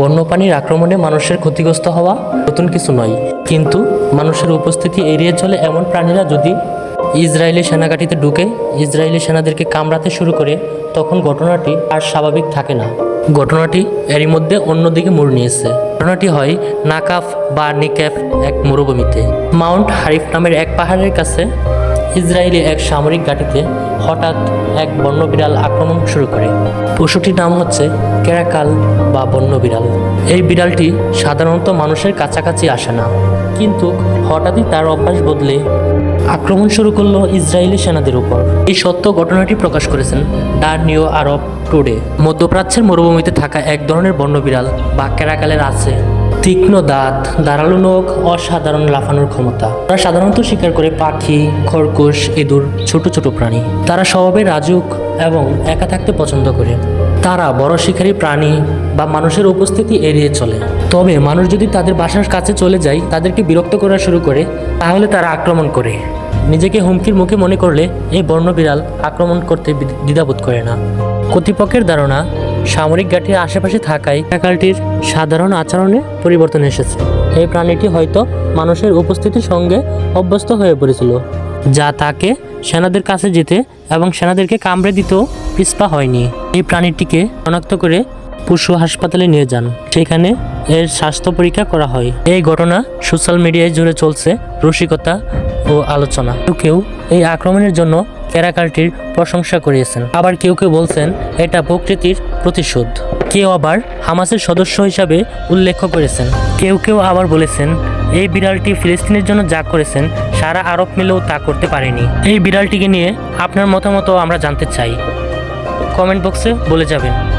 বন্যপ্রাণীর আক্রমণে মানুষের ক্ষতিগ্রস্ত হওয়া নতুন কিছু নয়। কিন্তু মানুষের উপস্থিতি এড়িয়ে চলে এমন প্রাণীরা যদি ইসরায়েলি সেনাঘাটিতে ঢুকে ইসরায়েলি সেনাদেরকে কামড়াতে শুরু করে, তখন ঘটনাটি আর স্বাভাবিক থাকে না। ঘটনাটি এরই মধ্যে অন্যদিকে মোড় নিয়েছে। ঘটনাটি হয় নাকাফ বা নিক্যাফ এক মরুভূমিতে। মাউন্ট হারিফ নামের এক পাহাড়ের কাছে ইসরায়েলি এক সামরিক ঘাঁটিতে হঠাৎ এক বন্য বিড়াল আক্রমণ শুরু করে। পশুটির নাম হচ্ছে কেরাকাল বা বন্য বিড়াল এই বিড়ালটি সাধারণত মানুষের কাছাকাছি আসে না। কিন্তু হঠাৎই তার অভ্যাস বদলে আক্রমণ শুরু করল ইসরায়েলি সেনাদের উপর। এই সত্য ঘটনাটি প্রকাশ করেছেন দ্য নিউ আরব টুডে। মধ্যপ্রাচ্যের মরুভূমিতে থাকা এক ধরনের বন্য বিড়াল বা কেরাকালের আছে। তীক্ষ্ণ দাঁত, ধারালো নখ, অসাধারণ লাফানোর ক্ষমতা। তারা সাধারণত শিকার করে পাখি, খরগোশ, ইঁদুর, ছোট ছোট প্রাণী। তারা স্বভাবে রাজুক এবং একা থাকতে পছন্দ করে। তারা বড় শিকারী প্রাণী বা মানুষের উপস্থিতি এড়িয়ে চলে। তবে মানুষ যদি তাদের বাসার কাছে চলে যায়, তাদেরকে বিরক্ত করা শুরু করে, তাহলে তারা আক্রমণ করে। নিজেকে হুমকির মুখে মনে করলে, এই বর্ণ বিড়াল আক্রমণ করতে দ্বিধাবোধ করে না। কর্তৃপক্ষের ধারণা সামরিক ঘাটির আশেপাশে থাকায় একালটির সাধারণ আচরণে পরিবর্তন এসেছে। এই প্রাণীটি হয়তো মানুষের উপস্থিতির সঙ্গে অভ্যস্ত হয়ে পড়েছিল, যা তাকে সেনাদের কাছে যেতে এবং সেনাদেরকে কামড়ে দিতেও পিছপা হয়নি। এই প্রাণীটিকে শনাক্ত করে পশু হাসপাতালে নিয়ে যান। সেখানে এর স্বাস্থ্য পরীক্ষা করা হয়। এই ঘটনা সোশ্যাল মিডিয়ায় জুড়ে চলছে রসিকতা ও আলোচনা। কেউ এই আক্রমণের জন্য ক্যারাকালটির প্রশংসা করিয়েছেন। আবার কেউ কেউ বলছেন, এটা প্রকৃতির প্রতিশোধ। কেউ আবার হামাসের সদস্য হিসাবে উল্লেখ করেছেন। কেউ কেউ আবার বলেছেন, এই বিড়ালটি ফিলিস্তিনের জন্য যা করেছেন, সারা আরব মিলেও তা করতে পারেনি। এই বিড়ালটিকে নিয়ে আপনার মতামত আমরা জানতে চাই। কমেন্ট বক্সে বলে যাবেন।